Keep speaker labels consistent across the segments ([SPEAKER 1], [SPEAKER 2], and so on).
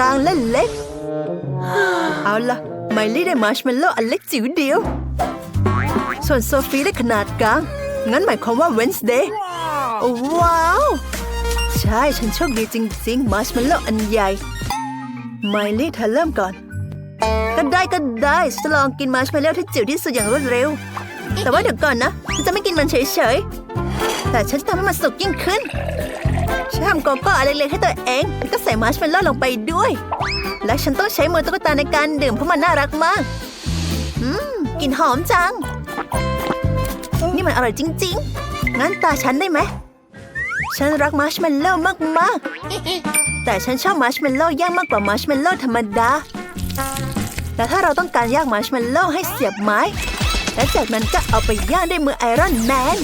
[SPEAKER 1] ลางและเล็ก เอาละไมลี่ได้มาร์ชเมลโล่อันเล็กจิ๋วเดียว ส่วนโซฟีได้ขนาดกลาง งั้นหมายความว่าเวนส์เดย์ว้าว ใช่ฉันโชคดีจริงๆ มาร์ชเมลโล่อันใหญ่ ไมลี่เธอเริ่มก่อน ก็ได้ก็ได้จะลองกินมาร์ชเมลโล่ที่จิ๋วที่สุดอย่างรวดเร็ว แต่ว่าเดี๋ยวก่อนนะฉันจะไม่กินมันเฉยๆ แต่ฉันจะทำให้มันสุกยิ่งขึ้น ฉันทำโกโก้อันเล็กๆให้ตัวเองแล้วก็ใส่มาร์ชเมลโล่ลงไปด้วย และฉันต้องใช้มือตุ๊กตาในการดื่มเพราะมันน่ารักมากอืมกลิ่นหอมจัง นี่มันอร่อยจริง ๆ งั้นตาฉันได้ไหม ฉันรักมาร์ชเมลโล่มากๆ แต่ฉันชอบมาร์ชเมลโล่ย่างมากกว่ามาร์ชเมลโล่ธรรมดา แต่ถ้าเราต้องการย่างมาร์ชเมลโล่ให้เสียบไม้ และจากนั้นก็เอาไปย่างด้วยมือไอรอนแมน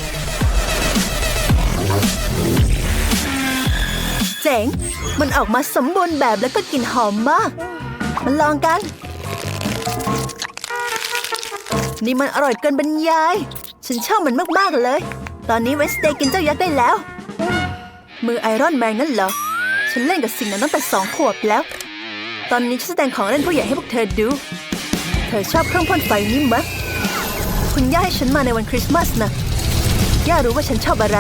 [SPEAKER 1] เจ๋ง มันออกมาสมบูรณ์แบบแล้วก็กลิ่นหอมมากมันลองกัน นี่มันอร่อยเกินบรรยาย ฉันชอบมันมากๆเลย ตอนนี้เวสเตย์กินเจ้ายักษ์ได้แล้ว มือไอรอนแมนนั่นเหรอ ฉันเล่นกับสิ่งนั้นตั้งแต่สองขวบแล้ว ตอนนี้ฉันแสดงของเล่นผู้ใหญ่ให้พวกเธอดู เธอชอบเครื่องพ่นไฟนี่มะคุณย่าให้ฉันมาในวันคริสต์มาสนะย่ารู้ว่าฉันชอบอะไร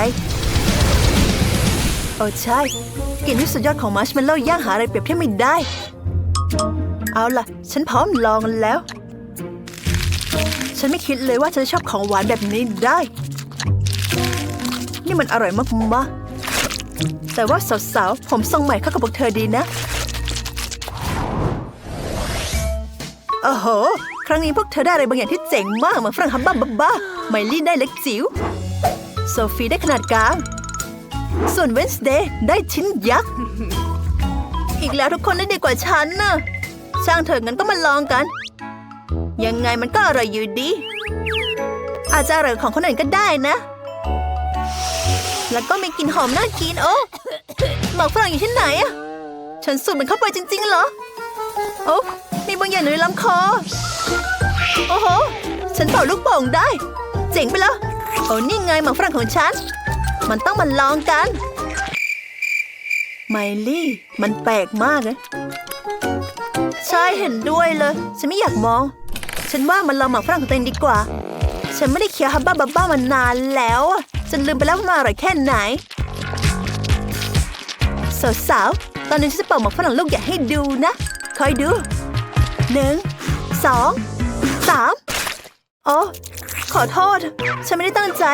[SPEAKER 1] โอ้ใช่ กลิ่นที่สุดยอดของมาร์ชเมลโล่ย่างหาอะไรเปรียบเทียบไม่ได้ เอาล่ะ ฉันพร้อมลองแล้ว ฉันไม่คิดเลยว่าฉันจะชอบของหวานแบบนี้ได้ นี่มันอร่อยมากๆแต่ว่าสาวๆ ผมทรงใหม่เข้ากับพวกเธอดีนะโอ้โห ครั้งนี้พวกเธอได้อะไรบางอย่างที่เจ๋งมากเหมือนฝรั่งฮับบ้าบ้าบ้าไมลี่ได้เล็กจิ๋วโซฟีได้ขนาดกลาง ส่วนเวนส์เดย์ได้ชิ้นยักษ์ อีกแล้วทุกคนได้ดีกว่าฉันนะช่างเถอะงั้นก็มาลองกัน ยังไงมันก็อร่อยอยู่ดี อาจจะอร่อยของคนอื่นก็ได้นะ แล้วก็มีกลิ่นหอมน่ากินโอ้หมอกฝรั่งอยู่ที่ไหนอะฉันสูดมันเข้าไปจริงๆเหรอ โอ้มีบางอย่างอยู่ในลำคอ โอ้โห ฉันเป่าลูกโป่งได้ เจ๋งไปแล้วโอ้นี่ไงหมากฝรั่งของฉัน มันต้องมาลองกัน ไมลี่ มันแปลกมากนะใช่เห็นด้วยเลย ฉันไม่อยากมอง ฉันว่ามันลองหมากฝรั่งของตัวเองดีกว่า ฉันไม่ได้เคี้ยวฮับบ้าบ้ามานานแล้วอะฉันลืมไปแล้วว่ามันอร่อยแค่ไหนสาวๆตอนนี้ฉันจะเป่าหมากฝรั่งลูกใหญ่ให้ดูนะ คอยดูหนึ่งสองสามโอ้ ขอโทษ ฉันไม่ได้ตั้งใจ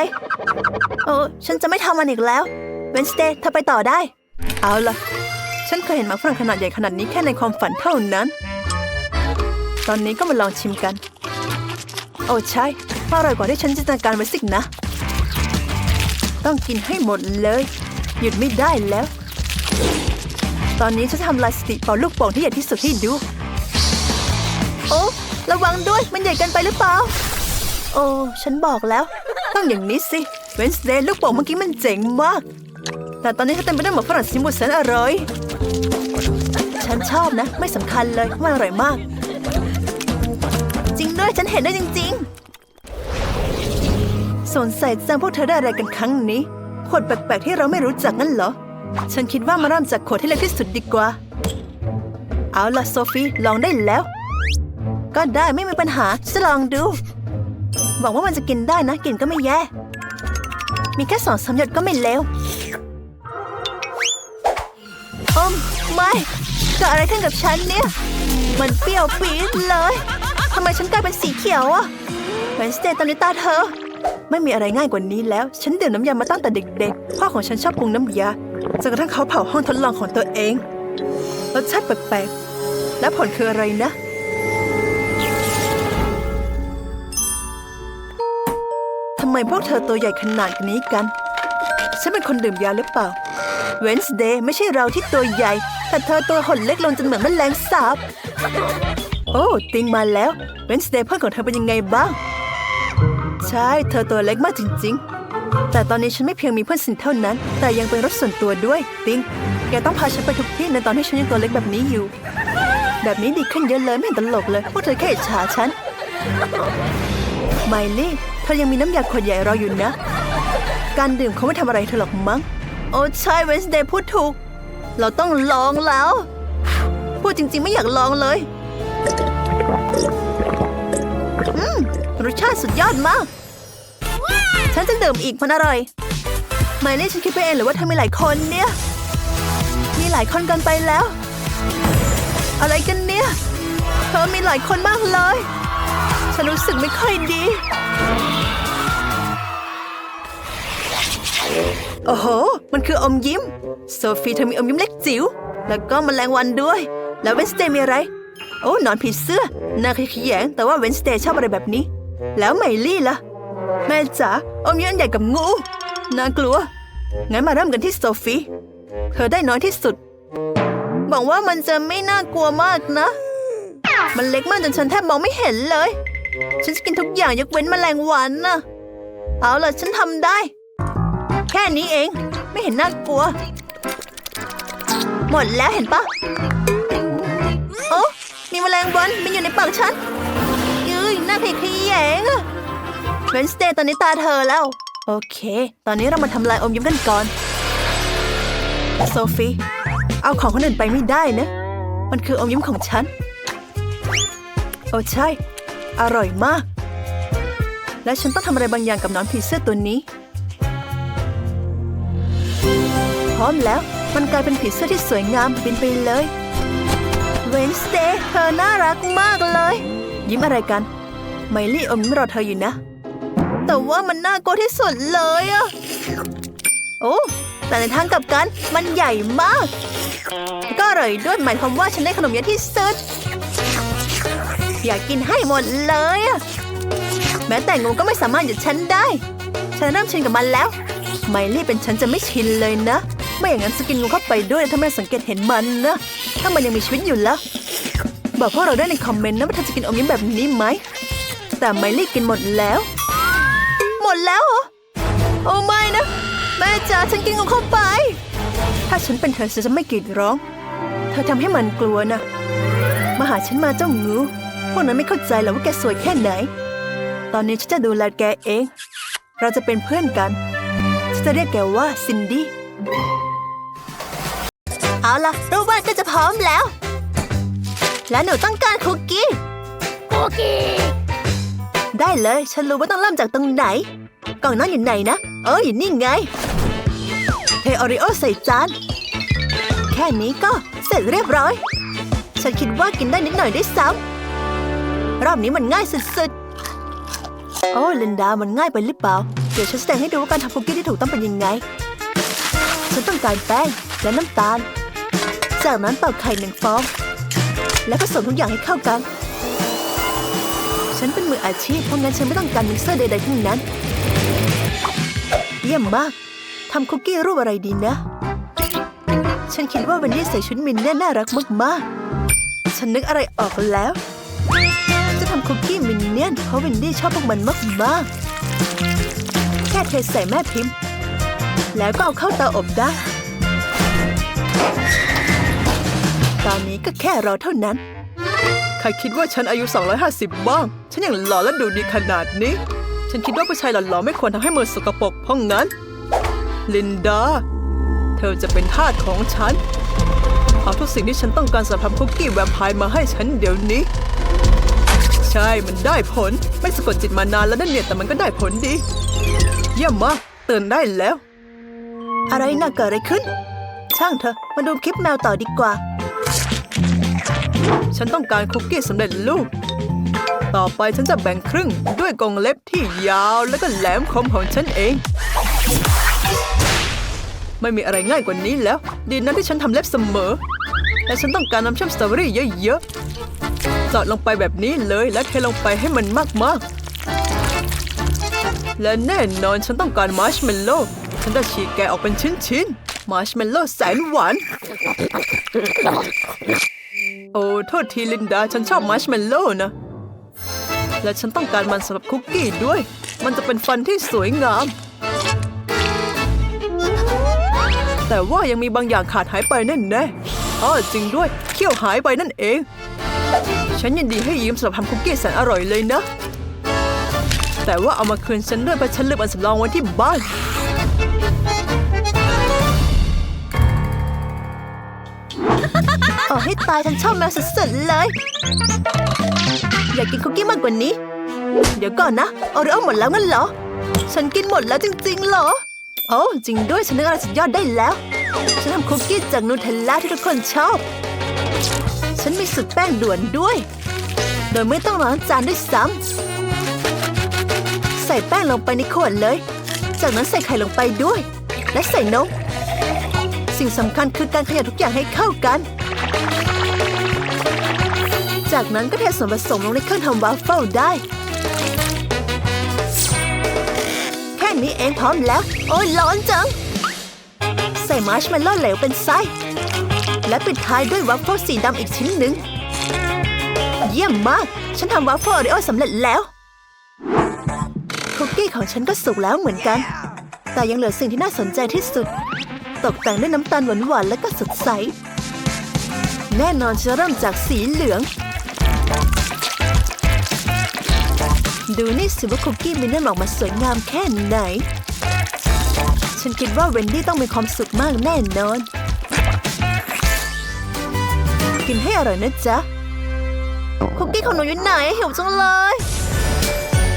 [SPEAKER 1] โอ้ฉันจะไม่ทำมันอีกแล้วเวนสเตย์เธอไปต่อได้ เอาล่ะ ฉันเคยเห็นหมากฝรั่งขนาดใหญ่ขนาดนี้แค่ในความฝันเท่านั้น ตอนนี้ก็มาลองชิมกัน โอ้ใช่อร่อยกว่าที่ฉันจินตนาการไว้สินะ ต้องกินให้หมดเลย หยุดไม่ได้แล้ว ตอนนี้ฉันจะทำลายสติเป่าลูกโป่งที่ใหญ่ที่สุดให้ดู โอ้ระวังด้วยมันใหญ่เกินไปหรือเปล่า โอ้ ฉันบอกแล้ว ต้องอย่างนี้สิ เวนส์เดย์ลูกโป่งเมื่อกี้มันเจ๋งมาก แต่ตอนนี้ฉันเต็มไปด้วยหมกฝรั่งสีมุดแสนอร่อย ฉันชอบนะ ไม่สำคัญเลยมันอร่อยมาก จริงด้วยฉันเห็นด้วยจริง ๆ สนใส่จังพวกเธอได้อะไรกันครั้งนี้ขวดแปลกๆที่เราไม่รู้จักงั้นเหรอ ฉันคิดว่ามาเริ่มจากขวดที่เล็กที่สุดดีกว่า เอาล่ะโซฟีลองได้แล้ว ก็ได้ไม่มีปัญหาจะลองดู หวังว่ามันจะกินได้นะกลิ่นก็ไม่แย่ มีแค่สองสามหยดก็ไม่เลวอ้ไม่เกิดอะไรขึ้นกับฉันเนี่ย มันเปรี้ยวปี๊ดเลยทำไมฉันกลายเป็นสีเขียวอะเวนสเตย์ตอนนี้ตาเธอ ไม่มีอะไรง่ายกว่านี้แล้ว ฉันดื่มน้ำยามาตั้งแต่เด็กๆ พ่อของฉันชอบปรุงน้ำยาจนกระทั่งเขาเผาห้องทดลองของตัวเองรสชาติแปลกๆและผลคืออะไรนะ ทำไมพวกเธอตัวใหญ่ขนาดนี้กัน ฉันเป็นคนดื่มยาหรือเปล่า เวนส์เดย์ไม่ใช่เราที่ตัวใหญ่ แต่เธอตัวหดเล็กลงจนเหมือนแมลงสาบ โอ้ ติงมาแล้ว เวนส์เดย์เพื่อนของเธอเป็นยังไงบ้าง ใช่ เธอตัวเล็กมากจริง ๆ แต่ตอนนี้ฉันไม่เพียงมีเพื่อนสนิทเท่านั้น แต่ยังเป็นรถส่วนตัวด้วย ติง แกต้องพาฉันไปทุกที่ในตอนที่ฉันยังตัวเล็กแบบนี้อยู่ แบบนี้ดีขึ้นเยอะเลยไม่เห็นตลกเลยพวกเธอแค่อิจฉาฉันไมลี่ เธอยังมีน้ำยาขวดใหญ่รออยู่นะ การดื่มเขาไม่ทำอะไรเธอหรอกมั้ง โอ้ใช่เวนสเดย์พูดถูก เราต้องลองแล้ว พูดจริง ๆ ไม่อยากลองเลย อืม รสชาติสุดยอดมาก ฉันจะดื่มอีกมันอร่อยไมลี่ฉันคิดไปเองหรือว่าเธอมีหลายคนเนี่ย มีหลายคนกันไปแล้ว อะไรกันเนี่ย เธอมีหลายคนมากเลย ฉันรู้สึกไม่ค่อยดี โอ้โห มันคืออมยิ้ม โซฟีเธอมีอมยิ้มเล็กจิ๋ว แล้วก็มแมลงวันด้วย แล้วเวนสเตย์มีอะไร โอ้นอนผีเสื้อน่าขยแยง แต่ว่าเวนสเตย์ชอบอะไรแบบนี้ แล้วไมลี่ล่ะ แม่จ๋า อมยิ้มอันใหญ่กับงู น่ากลัว งั้นมาเริ่มกันที่โซฟี เธอได้น้อยที่สุด บอกว่ามันจะไม่น่ากลัวมากนะ มันเล็กมากจนฉันแทบมองไม่เห็นเลย ฉันจะกินทุกอย่างยกเว้นแมลงวันน่ะเอาล่ะฉันทำได้ แค่นี้เองไม่เห็นน่ากลัว หมดแล้วเห็นปะโอ้มีแมลงวันมันอยู่ในปากฉันยืยน่าขยขยงอะเวนสเตย์ตอนนี้ตาเธอแล้ว โอเค ตอนนี้เรามาทำลายอมยิ้มกันก่อน โซฟีเอาของคนอื่นไปไม่ได้นะ มันคืออมยิ้มของฉัน โอ้ใช่ อร่อยมาก และฉันต้องทำอะไรบางอย่างกับหนอนผีเสื้อตัวนี้ พร้อมแล้วมันกลายเป็นผีเสื้อที่สวยงามบินไปเลยเวนสเดย์เธอน่ารักมากเลย ยิ้มอะไรกัน ไมลี่อมยิ้มรอเธออยู่นะ แต่ว่ามันน่ากลัวที่สุดเลยอะโอ้แต่ในทางกลับกันมันใหญ่มาก ก็อร่อยด้วยหมายความว่าฉันได้ขนมเยอะที่สุด อยากกินให้หมดเลยอะแม้แต่งูก็ไม่สามารถหยุดฉันได้ ฉันเริ่มชินกับมันแล้ว ไมลี่เป็นฉันจะไม่ชินเลยนะ ไม่อย่างนั้นสกินงูเข้าไปด้วยถ้าไม่สังเกตเห็นมันนะ ถ้ามันยังมีชีวิตอยู่ล้วบอกพวกเราได้ในคอมเมนต์นะว่าเธอจะกินอมยิ้มแบบนี้ไหม แต่ไมลี่กินหมดแล้ว หมดแล้วเหรอ โอ้ไม่นะ แม่จ๋าฉันกินงูเข้าไป ถ้าฉันเป็นเธอฉันจะไม่กรีดร้อง เธอทำให้มันกลัวนะ มาหาฉันมาเจ้างู พวกนั้นไม่เข้าใจหรอกว่าแกสวยแค่ไหน ตอนนี้ฉันจะดูแลแกเอง เราจะเป็นเพื่อนกัน ฉันจะเรียกแกว่าซินดี้ เอาล่ะรูปวาดก็จะพร้อมแล้ว และหนูต้องการคุกกี้
[SPEAKER 2] คุกกี้
[SPEAKER 1] ได้เลย ฉันรู้ว่าต้องเริ่มจากตรงไหน กล่องนั้นอยู่ไหนนะ เอออยู่นี่ไง เทออริโอใส่จาน แค่นี้ก็เสร็จเรียบร้อย ฉันคิดว่ากินได้นิดหน่อยได้วยซ้ำ รอบนี้มันง่ายสุดๆ โอ้ลินดา มันง่ายไปหรือเปล่า เดี๋ยวฉันแสดงให้ดูว่าการทำคุกกี้ที่ถูกต้องเป็นยังไง ฉันต้องการแป้งและน้ำตาล จากนั้นตอกไข่หนึ่งฟอง และผสมทุกอย่างให้เข้ากัน ฉันเป็นมืออาชีพ เพราะงั้นฉันไม่ต้องการมิกเซอร์ใดๆทั้งนั้น เยี่ยมมาก ทำคุกกี้รูปอะไรดีนะ ฉันคิดว่าวันนี้ใส่ชุดมินเนี่ยน่ารักมากๆ ฉันนึกอะไรออกแล้ว คุกกี้มินเนี่ยนเพราะวินดี้ชอบพวกมันมากๆ แค่เทใส่แม่พิมพ์ แล้วก็เอาเข้าเตาอบได้ ตอนนี้ก็แค่รอเท่านั้น ใครคิดว่าฉันอายุ 250 บ้าง ฉันยังหล่อและดูดีขนาดนี้ ฉันคิดว่าผู้ชายหล่อๆไม่ควรทำให้มือสกปรกเพราะงั้น ลินดา เธอจะเป็นทาสของฉัน เอาทุกสิ่งที่ฉันต้องการสำหรับคุกกี้แวมไพร์มาให้ฉันเดี๋ยวนี้ ใช่มันได้ผล ไม่สะกดจิตมานานแล้วนั่นเนี่ยแต่มันก็ได้ผลดี เยี่ยมมากตื่นได้แล้ว อะไรน่าเกิดอะไรขึ้น ช่างเถอะมาดูคลิปแมวต่อดีกว่า ฉันต้องการคุกกี้สำเร็จรูปต่อไปฉันจะแบ่งครึ่งด้วยกรงเล็บที่ยาวและก็แหลมคมของฉันเอง ไม่มีอะไรง่ายกว่านี้แล้ว ดีนะที่ฉันทำเล็บเสมอ และฉันต้องการน้ำเชื่อมสตรอเบอรี่เยอะ ๆจอดลงไปแบบนี้เลยและเทลงไปให้มันมากๆ และแน่นอนฉันต้องการมาร์ชเมลโล่ฉันจะฉีกแกออกเป็นชิ้นๆ มาร์ชเมลโล่แสนหวาน โอ้โทษทีลินดาฉันชอบมาร์ชเมลโล่นะ และฉันต้องการมันสำหรับคุกกี้ด้วย มันจะเป็นฟันที่สวยงาม แต่ว่ายังมีบางอย่างขาดหายไปแน่แน่ๆอ๋อจริงด้วย เขี้ยวหายไปนั่นเอง ฉันยินดีให้ยืมสำหรับทำคุกกี้แสนอร่อยเลยนะ แต่ว่าเอามาคืนฉันด้วยเพราะฉันลืมอันสำรองไว้ที่บ้านอให้ตายฉันชอบแมวสุดๆเลย อยากกินคุกกี้มากกว่านี้ เดี๋ยวก่อนนะ เออริโอาหมดแล้วงั้นเหรอ ฉันกินหมดแล้วจริงๆเหรอ โอ้จริงด้วยฉันนึกอะไรสุดยอดได้แล้ว ฉันทำคุกกี้จากนูเทลล่าที่ทุกคนชอบ ฉันมีสูตรแป้งด่วนด้วย โดยไม่ต้องล้างจานด้วยซ้ำ ใส่แป้งลงไปในขวดเลย จากนั้นใส่ไข่ลงไปด้วย และใส่นม สิ่งสำคัญคือการขยำทุกอย่างให้เข้ากัน จากนั้นก็เทส่วนผสมลงในเครื่องทำวาฟเฟิลได้ แค่นี้เองพร้อมแล้ว โอ้ยร้อนจัง ใส่มาร์ชเมลโล่เหลวเป็นไส้ และปิดท้ายด้วยวัฟเฟิลสีดำอีกชิ้นหนึ่ง เยี่ยมมาก ฉันทำวัฟเฟิลโอริโอสำเร็จแล้ว คุกกี้ของฉันก็สุกแล้วเหมือนกัน แต่ยังเหลือสิ่งที่น่าสนใจที่สุด ตกแต่งด้วยน้ำตาลหวานๆและก็สดใส แน่นอนจะเริ่มจากสีเหลือง ดูนี่สิว่าคุกกี้มินเนี่ยออกมาสวยงามแค่ไหน ฉันคิดว่าเวนดี้ต้องมีความสุขมากแน่นอน กินให้อร่อยนะจ๊ะ คุกกี้ของหนูอยู่ไหนหิวจังเลย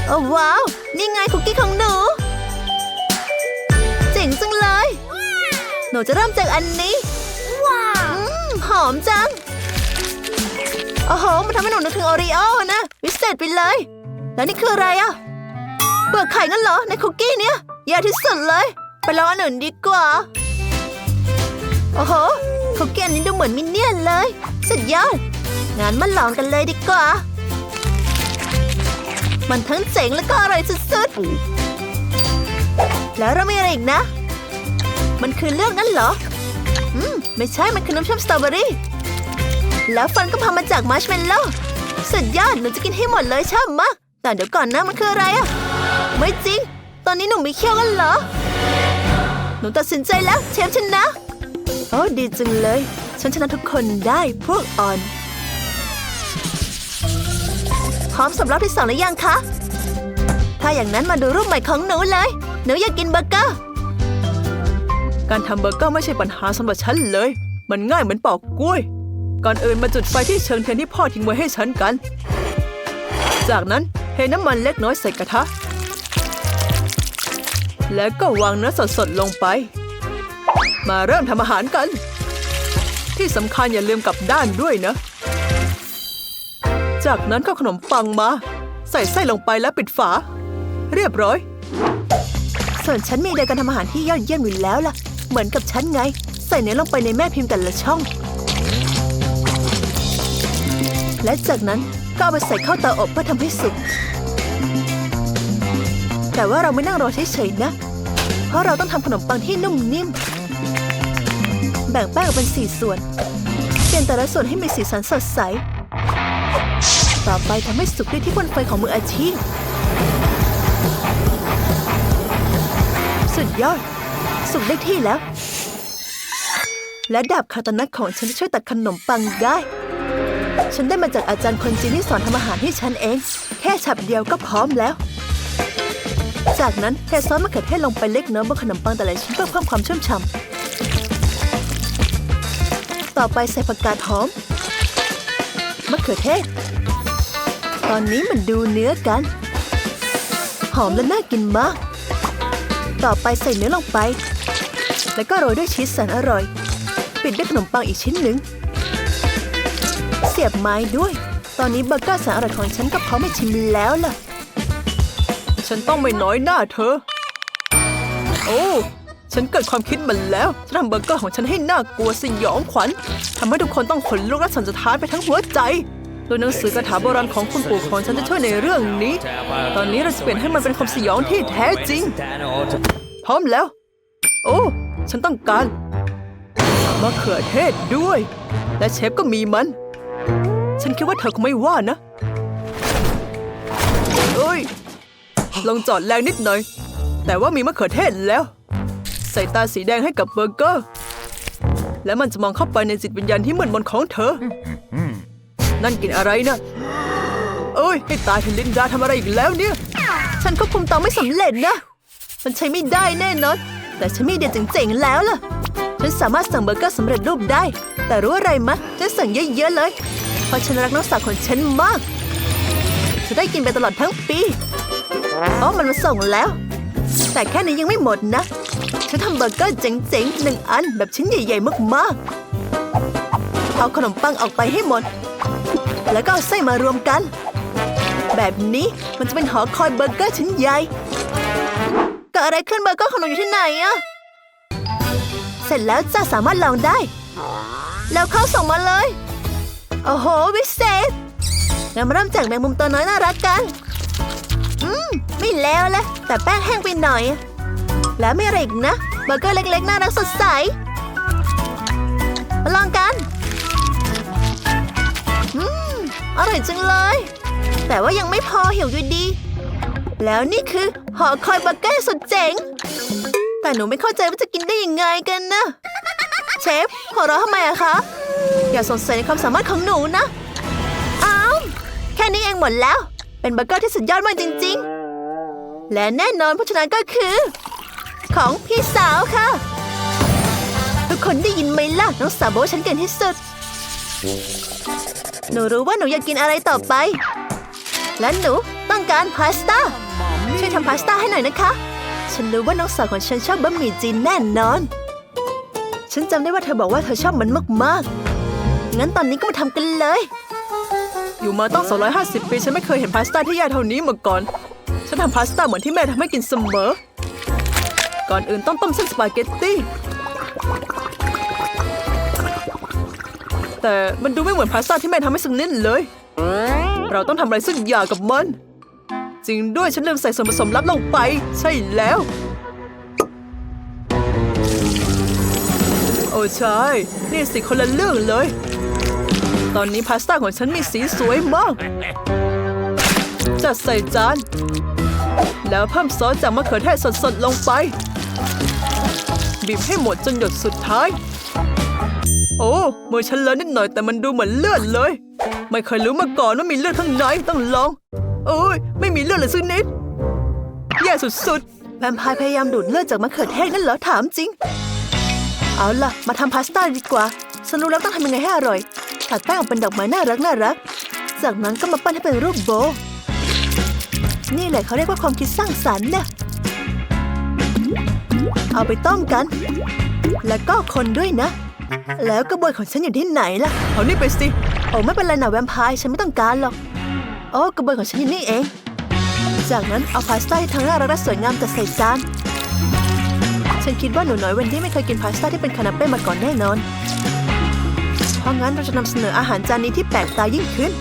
[SPEAKER 1] โอ้ว้าว นี่ไงคุกกี้ของหนู เจ๋งจังเลย หนูจะเริ่มจากอันนี้ ว้าวหอมจัง โอ้โห มันทำให้หนูนึกถึงโอรีโอนะ วิเศษไปเลย แล้วนี่คืออะไรอะเปลือกไข่งั้นเหรอ ในคุกกี้เนี้ยแย่ที่สุดเลย ไปลองอันอื่นดีกว่า โอ้โหคุกกี้อันนี้ดูเหมือนมินเนี่ยนเลย สุดยอดงั้นมาลองกันเลยดีกว่า มันทั้งเจ๋งและก็อร่อยสุดๆ แล้วเรามีอะไรอีกนะ มันคือเรื่องนั้นเหรอ อืม ไม่ใช่ มันคือน้ำส้มสตรอเบอรี่ แล้วฟันก็ทำมาจากมาร์ชเมลโล่สุดยอด หนูจะกินให้หมดเลยชอบมาก แต่เดี๋ยวก่อนนะ มันคืออะไรอะไม่จริง ตอนนี้หนูมีเขี้ยวกันเหรอ หนูตัดสินใจแล้ว เชฟชนะ โอ้ดีจังเลย ฉันชนะทุกคนได้พวกอ่อน พร้อมสำหรับที่สองหรือยังคะ ถ้าอย่างนั้นมาดูรูปใหม่ของหนูเลย หนูอยากกินเบอร์เกอร์ การทำเบอร์เกอร์ไม่ใช่ปัญหาสำหรับฉันเลย มันง่ายเหมือนปอกกล้วย ก่อนอื่นมาจุดไฟที่เชิงเทียนที่พ่อทิ้งไว้ให้ฉันกัน จากนั้นเทน้ำมันเล็กน้อยใส่กระทะ แล้วก็วางเนื้อสดๆลงไป มาเริ่มทำอาหารกัน ที่สำคัญอย่าลืมกลับด้านด้วยนะ จากนั้นก็ขนมปังมา ใส่ไส้ลงไปแล้วปิดฝา เรียบร้อย ส่วนฉันมีไดการทำอาหารที่ยอดเยี่ยมอยู่แล้วล่ะ เหมือนกับฉันไง ใส่เนื้อลงไปในแม่พิมพ์แต่ละช่อง และจากนั้นก็เอาไปใส่เข้าเตาอบเพื่อทำให้สุก แต่ว่าเราไม่นั่งรอเฉยๆนะ เพราะเราต้องทำขนมปังที่นุ่มนิ่ม แบ่งแป้งออกเป็นสี่ส่วนเปลี่ยนแต่ละส่วนให้มีสีสันสดใส ต่อไปทำให้สุกได้ที่บนไฟของมืออาชีพ สุดยอด สุกได้ที่แล้ว และดาบคาตานะของฉันช่วยตัดขนมปังได้ ฉันได้มาจากอาจารย์คนจีนที่สอนทำอาหารให้ฉันเอง แค่ฉับเดียวก็พร้อมแล้วจากนั้นเทซอสมะเขือเทศลงไปเล็กน้อยบนขนมปังแต่ละชิ้นเพื่อเพิ่มความชุ่มฉ่ำ ต่อไปใส่ผักกาดหอมมะเขือเทศ ตอนนี้มันดูเนื้อกัน หอมและน่ากินมาก ต่อไปใส่เนื้อลงไป แล้วก็โรยด้วยชีสแสนอร่อย ปิดด้วยขนมปังอีกชิ้นหนึ่ง เสียบไม้ด้วย ตอนนี้เบอร์เกอร์แสนอร่อยของฉันก็พร้อมให้ชิมแล้วล่ะ ฉันต้องไม่น้อยหน้าเธอ โอ้ ฉันเกิดความคิดมันแล้วจะทำเบอร์เกอร์ของฉันให้น่ากลัวสยองขวัญทำให้ทุกคนต้องขนลุกและสั่นสะท้านไปทั้งหัวใจโดยหนังสือกระถาโบราณของคุณปู่ของฉันจะช่วยในเรื่องนี้ ตอนนี้เราจะเปลี่ยนให้มันเป็นความสยองที่แท้จริง พร้อมแล้ว โอ้ ฉันต้องการมะเขือเทศด้วย และเชฟก็มีมัน ฉันคิดว่าเธอคงไม่ว่านะเอ้ย ลองจอดแรงนิดหน่อย แต่ว่ามีมะเขือเทศแล้ว ใส่ตาสีแดงให้กับเบอร์เกอร์ และมันจะมองเข้าไปในจิตวิญญาณที่มืดมนของเธอ นั่นกินอะไรนะเอ้ย ให้ตายเธอลินดาทำอะไรอีกแล้วเนี่ย ฉันควบคุมเตาไม่สำเร็จนะ มันใช้ไม่ได้แน่นอน แต่ฉันมีเดียเจ๋งๆแล้วล่ะ ฉันสามารถสั่งเบอร์เกอร์สำเร็จรูปได้ แต่รู้อะไรมะฉันสั่งเยอะๆเลย เพราะฉันรักน้องสาวของฉันมากจะได้กินไปตลอดทั้งปี อ๋อ มันมาส่งแล้ว แต่แค่นี้ยังไม่หมดนะ ฉันทำเบอร์เกอร์เจ๋งๆหนึ่งอันแบบชิ้นใหญ่ๆมากๆ เอาขนมปังออกไปให้หมด แล้วก็เอาไส้มารวมกัน แบบนี้มันจะเป็นหอคอยเบอร์เกอร์ชิ้นใหญ่เกิดอะไรขึ้นเบอร์เกอร์ของหนูอยู่ที่ไหนอะเสร็จแล้วจะสามารถลองได้ แล้วเข้าส่งมาเลย โอ้โห วิเศษงั้นมาเริ่มจากแมงมุมตัวน้อยน่ารักกัน อืม ไม่แล้วแหละแต่แป้งแห้งไปหน่อย แล้วไม่อะไรอีกนะเบอร์เกอร์เล็กๆน่ารักสดใส มาลองกัน อืม อร่อยจังเลย แต่ว่ายังไม่พอหิวอยู่ดี แล้วนี่คือหอคอยเบอร์เกอร์สุดเจ๋ง แต่หนูไม่เข้าใจว่าจะกินได้ยังไงกันนะ เชฟหัวเราะทำไมอะคะ อย่าสงสัยในความสามารถของหนูนะ อ้าว แค่นี้เองหมดแล้ว เป็นเบอร์เกอร์ที่สุดยอดมากจริง ๆ และแน่นอนผู้ชนะก็คือ ของพี่สาวค่ะ ทุกคนได้ยินไหมล่ะ น้องสาวบอกว่าฉันเก่งที่สุด หนูรู้ว่าหนูอยากกินอะไรต่อไป และหนูต้องการพาสต้า ช่วยทำพาสต้าให้หน่อยนะคะ ฉันรู้ว่าน้องสาวของฉันชอบบะหมี่จีนแน่นอน ฉันจำได้ว่าเธอบอกว่าเธอชอบมันมากๆ งั้นตอนนี้ก็มาทำกันเลย
[SPEAKER 2] อยู่มาต้อง250 ปี ฉันไม่เคยเห็นพาสต้าที่ใหญ่เท่านี้มาก่อน ฉันทำพาสต้าเหมือนที่แม่ทำให้กินเสมอ ก่อนอื่นต้องต้มเส้นสปาเกตตี้ แต่มันดูไม่เหมือนพาสต้าที่แม่ทำให้สักนิดเลย เราต้องทำอะไรสักอย่างกับมัน จริงด้วยฉันลืมใส่ส่วนผสมลับลงไป ใช่แล้ว โอ้ใช่ นี่สิคนละเรื่องเลย ตอนนี้พาสต้าของฉันมีสีสวยมาก จัดใส่จานแล้วเพิ่มซอสจากมะเขือเทศสดๆ ลงไป บีบให้หมดจนหยดสุดท้าย โอ้มือฉันเลอะนิดหน่อยแต่มันดูเหมือนเลือดเลย ไม่เคยรู้มาก่อนว่ามีเลือดข้างในต้องลอง โอ้ยไม่มีเลือดเลยสักนิด แย่สุดๆ
[SPEAKER 1] แวมพร์พยายามดูดเลือดจากมะเขือเทศนั่นเหรอถามจริง เอาล่ะ มาทำพาสต้าดีกว่าฉันรู้แล้วต้องทำยังไงให้อร่อยตัดแป้งออกเป็นดอกไม้น่ารักน่ารัก จากนั้นก็มาปั้นให้เป็นรูปโบ นี่แหละเขาเรียกว่าความคิดสร้างสรรค์นะ เอาไปต้มกัน แล้วก็คนด้วยนะ แล้วกระบวยของฉันอยู่ที่ไหนล่ะ
[SPEAKER 2] เอานี่ไปสิ
[SPEAKER 1] โอ้ไม่เป็นไรนะแวมไพร์ฉันไม่ต้องการหรอก โอ้กระบื้องของฉันอยู่นี่เอง จากนั้นเอาพาสต้าที่ทั้งน่ารักและสวยงามจัดใส่จาน ฉันคิดว่าหนูน้อยเวนที่ไม่เคยกินพาสต้าที่เป็นคานาเป้มาก่อนแน่นอน เพราะงั้นเราจะนำเสนออาหารจานนี้ที่แปลกตายิ่งขึ้น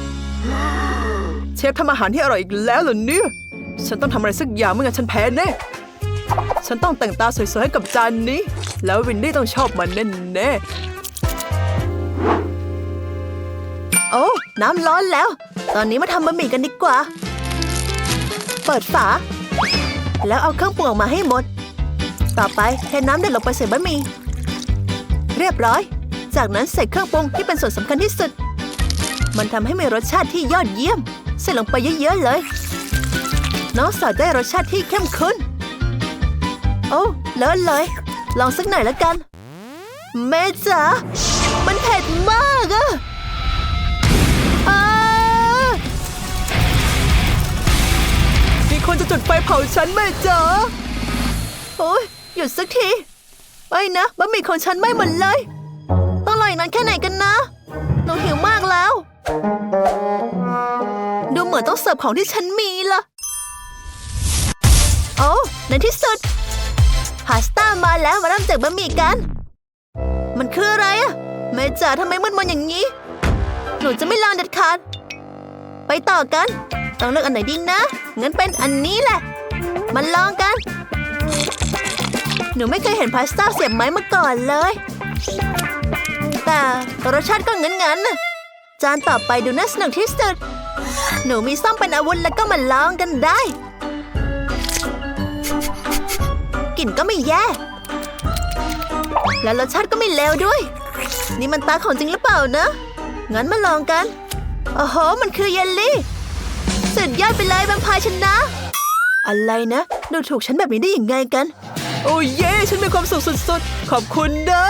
[SPEAKER 2] เชฟทำอาหารที่อร่อยอีกแล้วเหรอเนี่ย ฉันต้องทำอะไรสักอย่างไม่งั้นฉันแพ้แน่ ฉันต้องแต่งตาสวยๆให้กับจานนี้ แล้ววินดี้ต้องชอบมันแน่ๆ
[SPEAKER 1] โอ้ น้ำร้อนแล้ว ตอนนี้มาทำบะหมี่กันดีกว่า เปิดฝา แล้วเอาเครื่องปรุงออกมาให้หมด ต่อไปเทน้ำเดือดลงไปใส่บะหมี่ เรียบร้อย จากนั้นใส่เครื่องปรุงที่เป็นส่วนสำคัญที่สุด มันทำให้มีรสชาติที่ยอดเยี่ยม ใส่ลงไปเยอะๆเลย น้องสาวได้รสชาติที่เข้มข้น โอ้เลิศเลย ลองสักหน่อยแล้วกัน แม่จ๋า มันเผ็ดมากอะ
[SPEAKER 2] มีคนจะจุดไฟเผาฉันแม่จ๋า
[SPEAKER 1] โอ้ยหยุดสักทีไม่นะบะหมี่ของฉันไม่เหมดเลยต้องรออีกนานแค่ไหนกันนะ หนูหิวมากแล้ว ดูเหมือนต้องเสิร์ฟของที่ฉันมีละโอ้ในที่สุด พาสต้ามาแล้วมาเริ่มจากบะหมี่กัน มันคืออะไรอะแม่จ๋าทำไมมืดมนอย่างนี้ หนูจะไม่ลองเด็ดขาด ไปต่อกัน ต้องเลือกอันไหนดีนะงั้นเป็นอันนี้แหละมันลองกัน หนูไม่เคยเห็นพาสต้าเสียบไม้มาก่อนเลย แต่รสชาติก็งั้นๆน่ะจานต่อไปดูน่าสนุกที่สุด หนูมีซ่อมเป็นอาวุธแล้วก็มาลองกันได้ ลิ่นก็ไม่แย่ และรสชาติก็ไม่เลวด้วย นี่มันตาของจริงหรือเปล่านะ งั้นมาลองกันโอ้โห มันคือเยลลี่สุดยอดไปเลยแวมพายชนะ อะไรนะ ดูถูกฉันแบบนี้ได้ยังไงกัน
[SPEAKER 2] โอ้เย่ฉันมีความสุขสุดๆ ขอบคุณนะ